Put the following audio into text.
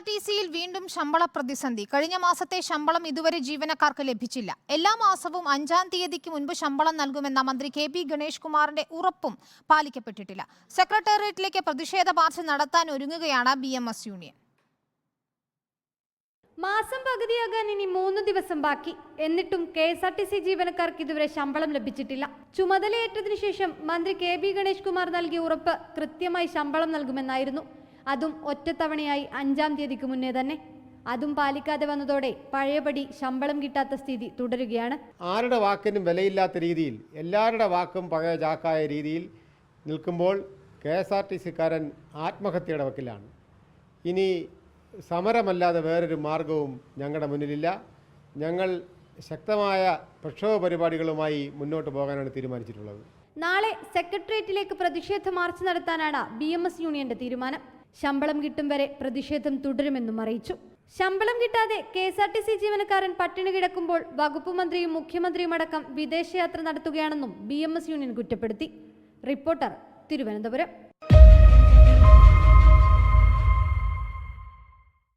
R T സിയിൽ വീണ്ടും ശമ്പള പ്രതിസന്ധി. കഴിഞ്ഞ മാസത്തെ ശമ്പളം ഇതുവരെ ജീവനക്കാർക്ക് ലഭിച്ചില്ല. എല്ലാ മാസവും അഞ്ചാം തീയതിക്ക് മുൻപ് ശമ്പളം നൽകുമെന്ന മന്ത്രി കെ പി ഗണേഷ് കുമാറിന്റെ ഉറപ്പും പാലിക്കപ്പെട്ടിട്ടില്ല. സെക്രട്ടേറിയറ്റിലേക്ക് പ്രതിഷേധ മാർച്ച് നടത്താൻ ഒരുങ്ങുകയാണ് ബി എം എസ് യൂണിയൻ. മാസം പകുതിയാകാൻ ഇനി മൂന്ന് ദിവസം ബാക്കി. എന്നിട്ടും K S R T C ജീവനക്കാർക്ക് ഇതുവരെ ശമ്പളം ലഭിച്ചിട്ടില്ല. ചുമതലയേറ്റതിനു ശേഷം മന്ത്രി കെ ബി ഗണേഷ് കുമാർ നൽകിയ ഉറപ്പ് കൃത്യമായി ശമ്പളം നൽകുമെന്നായിരുന്നു. അതും ഒറ്റത്തവണയായി അഞ്ചാം തീയതിക്ക് മുന്നേ തന്നെ. അതും പാലിക്കാതെ വന്നതോടെ പഴയപടി ശമ്പളം കിട്ടാത്ത സ്ഥിതി തുടരുകയാണ്. ആരുടെ വാക്കിനും വിലയില്ലാത്ത രീതിയിൽ എല്ലാവരുടെ വാക്കും പഴയ ചാക്കായ രീതിയിൽ നിൽക്കുമ്പോൾ കെ എസ് ആർ ടി സിക്കാരൻ ആത്മഹത്യയുടെ വക്കിലാണ്. ഇനി സമരമല്ലാതെ വേറൊരു മാർഗവും ഞങ്ങളുടെ മുന്നിലില്ല. ഞങ്ങൾ ശക്തമായ പ്രക്ഷോഭ പരിപാടികളുമായി മുന്നോട്ട് പോകാനാണ് തീരുമാനിച്ചിട്ടുള്ളത്. നാളെ സെക്രട്ടേറിയറ്റിലേക്ക് പ്രതിഷേധ മാർച്ച് നടത്താനാണ് ബി എം എസ് യൂണിയന്റെ തീരുമാനം. ശമ്പളം കിട്ടും വരെ പ്രതിഷേധം തുടരുമെന്നും അറിയിച്ചു. ശമ്പളം കിട്ടാതെ K S R T C ജീവനക്കാരൻ പട്ടിണി കിടക്കുമ്പോൾ വകുപ്പ് മന്ത്രിയും മുഖ്യമന്ത്രിയും അടക്കം വിദേശയാത്ര നടത്തുകയാണെന്നും ബി എം എസ് യൂണിയൻ കുറ്റപ്പെടുത്തി. റിപ്പോർട്ടർ തിരുവനന്തപുരം.